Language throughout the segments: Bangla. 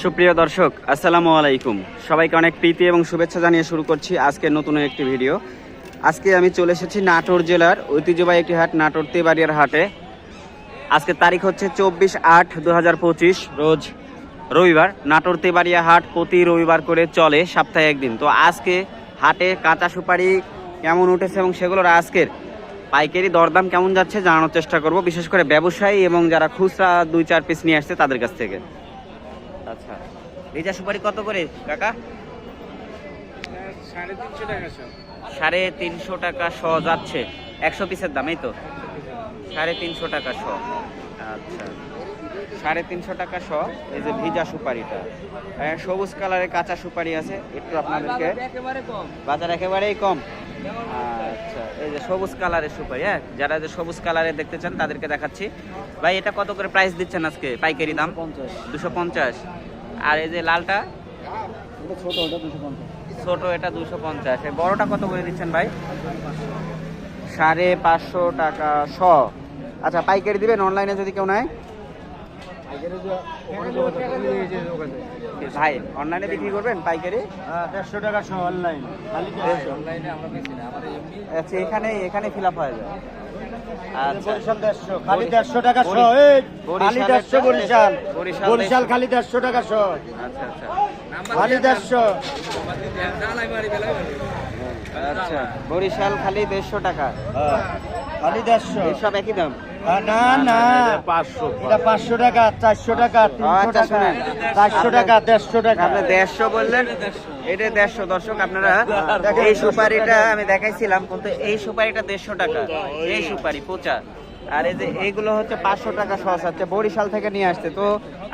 সুপ্রিয় দর্শক, আসসালামু আলাইকুম। সবাইকে অনেক প্রীতি এবং শুভেচ্ছা জানিয়ে শুরু করছি আজকে নতুন একটি ভিডিও। আজকে আমি চলে এসেছি নাটোর জেলার ঐতিহ্যবাহী একটি হাট, নাটোর তেবাড়িয়ার হাটে। আজকে তারিখ হচ্ছে চব্বিশ আট দু রোজ রবিবার। নাটোর তেবাড়িয়া হাট প্রতি রবিবার করে চলে সপ্তাহে একদিন। তো আজকে হাটে কাঁচা সুপারি কেমন উঠেছে এবং সেগুলোর আজকের পাইকারি দরদাম কেমন যাচ্ছে জানানোর চেষ্টা করব, বিশেষ করে ব্যবসায়ী এবং যারা খুচরা দুই চার পিস নিয়ে আসছে তাদের কাছ থেকে। আচ্ছা। রিজা সুপারি কত করে কাকা? সাড়ে তিনশো টাকা সব। সাড়ে তিনশো টাকা শ যাচ্ছে। একশো পিসের দাম এই তো? সাড়ে তিনশো টাকা শ। আচ্ছা। সাড়ে তিনশো টাকা শ এই যে ভিজা সুপারিটা। সবুজ কালারের কাঁচা সুপারি আছে। একটু আপনাদেরকে বাজার একেবারেই কম। আচ্ছা এই যে সবুজ কালারের সুপারি হ্যাঁ? যারা যে সবুজ কালারের দেখতে চান তাদেরকে দেখাচ্ছি। ভাই এটা কত করে প্রাইস দিচ্ছেন আজকে পাইকারি দাম? দুশো পঞ্চাশ। আর এই যে লালটা? ছোট এটা দুশো পঞ্চাশ। বড়টা কত করে দিচ্ছেন ভাই? সাড়ে পাঁচশো টাকা শ। আচ্ছা পাইকারি দিবেন অনলাইনে যদি কেউ নেয়? ভাই অনলাইনে বিক্রি করবেন পাইকারি? দেড়শো টাকা সহ অনলাইন আচ্ছা এখানে এখানে ফিল আপ হয়ে যায়। আচ্ছা। বরিশাল খালি দেড়শো টাকা সহ বরি- খালি দেড়শো টা- বরিশাল। খালি দেড়শো টাকা। আচ্ছা আচ্ছা খালি দেড়শো। আচ্ছা বরিশাল খালি দেড়শো টাকা খালি দেড়শো সব একই দাম না না পাঁচশো। এটা পাঁচশো টাকা চারশো টাকা তিনশো আচ্ছা, টাকা শুনেন। চারশো টাকা দেড়শো টাকা। আপনি দেড়শো বললেন এটা দেড়শো। দর্শক আপনারা এই সুপারিটা আমি দেখাইছিলাম কিন্তু এই সুপারিটা দেড়শো টাকা। এই সুপারি পোচা। আর এই যে এইগুলো হচ্ছে পাঁচশো টাকা সস হচ্ছে বরিশাল থেকে নিয়ে আসছে। তো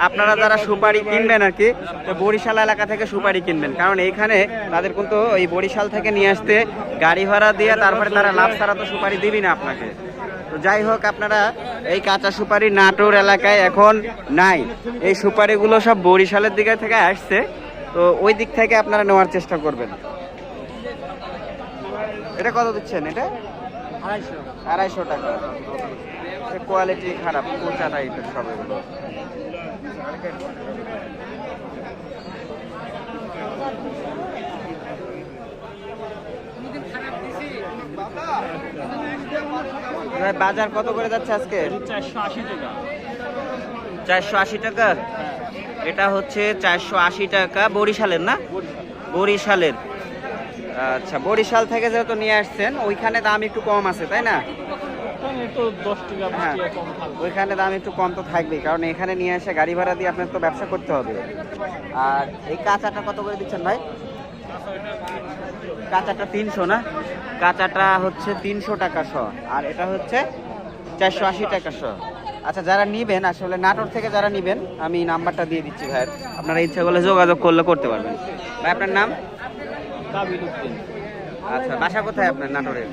আপনারা যারা সুপারি কিনবেন আর কি, তো বরিশাল এলাকা থেকে সুপারি কিনবেন। কারণ এইখানে তাদের কিন্তু এই বরিশাল থেকে নিয়ে আসতে গাড়ি ভাড়া দিয়ে তারপরে তারা লাভ ছাড়া তো সুপারি দিবি না আপনাকে। তো যাই হোক, আপনারা এই কাঁচা সুপারি নাটোর এলাকায় এখন নাই। এই সুপারিগুলো সব বরিশালের দিকে থেকে আসছে। তো ওই দিক থেকে আপনারা নেওয়ার চেষ্টা করবেন। এটা কত দিচ্ছেন এটা? আড়াইশো। টাকা। কোয়ালিটি খারাপ কোচা টাইপের সব এগুলো। বাজার কত করে যাচ্ছে আজকে? চারশো আশি টাকা। চারশো আশি টাকা? এটা হচ্ছে চারশো আশি টাকা বরিশালের না? বরিশালের। আচ্ছা বরিশাল থেকে যেহেতু নিয়ে আসছেন ওইখানে দাম একটু কম আছে তাই না? হ্যাঁ। ওইখানে দাম একটু কম তো থাকবেই কারণ এখানে নিয়ে এসে গাড়ি ভাড়া দিয়ে আপনার তো ব্যবসা করতে হবে। আর এই কাঁচাটা কত করে দিচ্ছেন ভাই? কাঁচাটা তিনশো না? কাঁচাটা হচ্ছে তিনশো টাকা শ আর এটা হচ্ছে চারশো আশি টাকা শ। আচ্ছা যারা নিবেন আসলে নাটোর থেকে যারা নিবেন আমি নাম্বারটা দিয়ে দিচ্ছি ভাইয়ের আপনারা ইচ্ছা করলে যোগাযোগ করলে করতে পারবেন। ভাই আপনার নাম? আচ্ছা বাসা কোথায় আপনার নাটোরের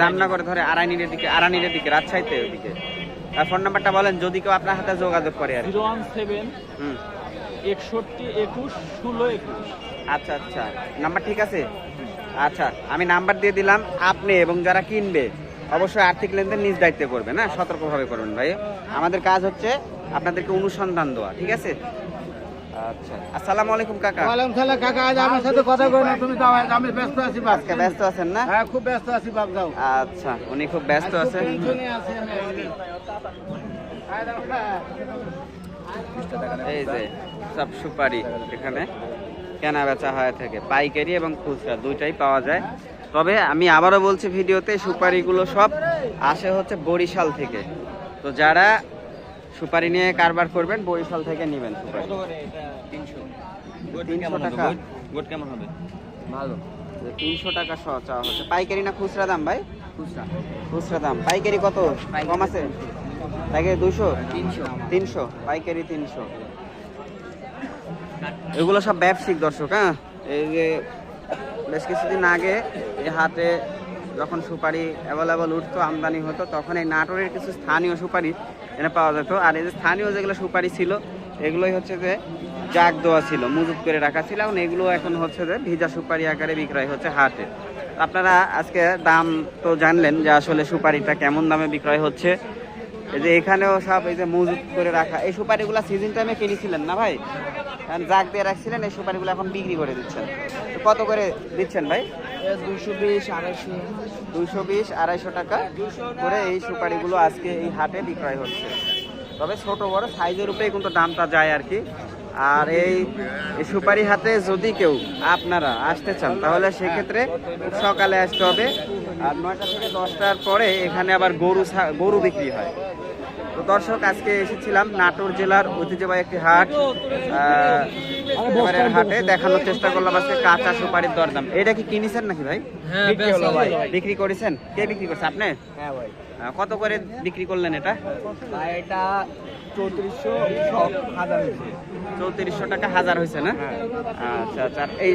জামনগর। ধরে আড়াইনির দিকে আড়ানির দিকে রাজশাহীতে ওইদিকে। আর ফোন নাম্বারটা বলেন যদি কেউ আপনার হাতে যোগাযোগ করে আর জিরো ওয়ান সেভেন একষট্টি একুশ ষোলো একুশ। আচ্ছা আচ্ছা। নাম্বার ঠিক আছে? আচ্ছা আমি নাম্বার দিয়ে দিলাম আপনি এবং যারা কিনবে অবশ্যই আর্থিক লেনদেন নিজ দায়িত্বে করবেন হ্যাঁ সতর্কভাবে করবেন ভাই। আমাদের কাজ হচ্ছে আপনাদেরকে অনুসন্ধান দেওয়া ঠিক আছে? আচ্ছা। আসসালামু আলাইকুম কাকা। ওয়ালাইকুম সালাম কাকা। আজ আমার সাথে কথা কই না তুমি আমি ব্যস্ত আছি বাপ। আজকে ব্যস্ত আছেন না? হ্যাঁ খুব ব্যস্ত আছি বাপ যাও। আচ্ছা উনি খুব ব্যস্ত আছেন। টেনশনে আছি আমি। এই যে সব সুপারি এখানে। কেনা বেচা হয়ে থাকে পাইকারি এবং খুচরা দুইটাই পাওয়া যায়। তবে আমি আবারও বলছি ভিডিওতে সুপারিগুলো সব আসে হচ্ছে বরিশাল থেকে। তো যারা সুপারি নিয়ে কারবার করবেন বরিশাল থেকে নেবেন সুপারি। তিনশো। টাকা। গোট কেমন হবে? ভালো। তিনশো টাকা শ চাওয়া হচ্ছে। পাইকারি না খুচরা দাম ভাই? খুচরা। খুচরা দাম। পাইকারি কত? কম আছে? পাইকারি দুশো তিনশো। তিনশো। পাইকারি তিনশো। এগুলো সব ব্যবসায়িক দর্শক হ্যাঁ? এই যে বেশ কিছুদিন আগে এই হাতে যখন সুপারি অ্যাভেলেবল উঠতো আমদানি হতো তখন এই নাটোরের কিছু স্থানীয় সুপারি এনে পাওয়া যেত আর এই যে স্থানীয় যেগুলো সুপারি ছিল, এগুলোই হচ্ছে যে জাগ দেওয়া ছিল, মজুত করে রাখা ছিল। এবং এগুলো এখন হচ্ছে যে ভিজা সুপারি আকারে বিক্রয় হচ্ছে হাটে। আপনারা আজকে দাম তো জানলেন যে আসলে সুপারিটা কেমন দামে বিক্রয় হচ্ছে। এই যে এখানেও সব এই যে মজুত করে রাখা, এই সুপারিগুলো সিজন টাইমে কিনেছিলেন না ভাই? কারণ জাগ দিয়ে রাখছিলেন, এই সুপারিগুলো এখন বিক্রি করে দিচ্ছেন। কত করে দিচ্ছেন ভাই? দুশো বিশ, আড়াইশো। দুইশো বিশ, আড়াইশো টাকা করে এই সুপারিগুলো আজকে এই হাটে বিক্রয় হচ্ছে। তবে ছোট, বড় সাইজের উপরেই কিন্তু দামটা যায় আর কি। আর এই সুপারি হাতে যদি কেউ আপনারা আসতে চান, তাহলে সেক্ষেত্রে সকালে আসতে হবে। আর নয়টা থেকে দশটার পরে এখানে আবার গরু গরু বিক্রি হয়। তো দর্শক, আজকে এসেছিলাম নাটোর জেলার ঐতিহ্যবাহী একটি হাট। এবারের হাটে দেখানোর চেষ্টা করলাম আজকে কাঁচা সুপারির দরদাম এটা কি কিনেছেন নাকি ভাই? হ্যাঁ ভাই। বিক্রি করেছেন? কে বিক্রি করছে আপনি? হ্যাঁ ভাই। আহ, কত করে বিক্রি করলেন এটা? এটা চৌত্রিশশো হাজার হয়েছে। চৌত্রিশশো টাকা হাজার হয়েছে না? হ্যাঁ। আচ্ছা আচ্ছা। এই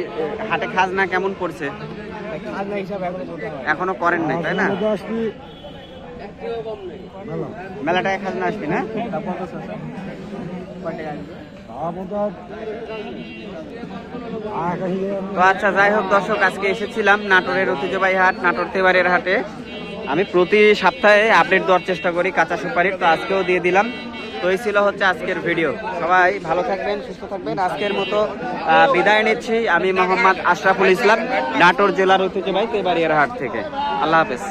হাটে খাজনা কেমন পড়ছে? খাজনা হিসাবে এখন হয় করেন নাই তাই না? মেলা টাকা খাজনা আসবি না? তো আচ্ছা যাই হোক দর্শক, আজকে এসেছিলাম নাটোরের ঐতিহ্যবাহী হাট, নাটোর তেবারের হাটে। আমি প্রতি সপ্তাহে আপডেট দেওয়ার চেষ্টা করি কাঁচা সুপারির, তো আজকেও দিয়ে দিলাম। তো এই ছিল হচ্ছে আজকের ভিডিও। সবাই ভালো থাকবেন, সুস্থ থাকবেন। আজকের মতো বিদায় নিচ্ছি আমি মোহাম্মদ আশরাফুল ইসলাম, নাটোর জেলার ঐতিহ্যবাহী তেবারিয়ার হাট থেকে। আল্লাহ হাফেজ।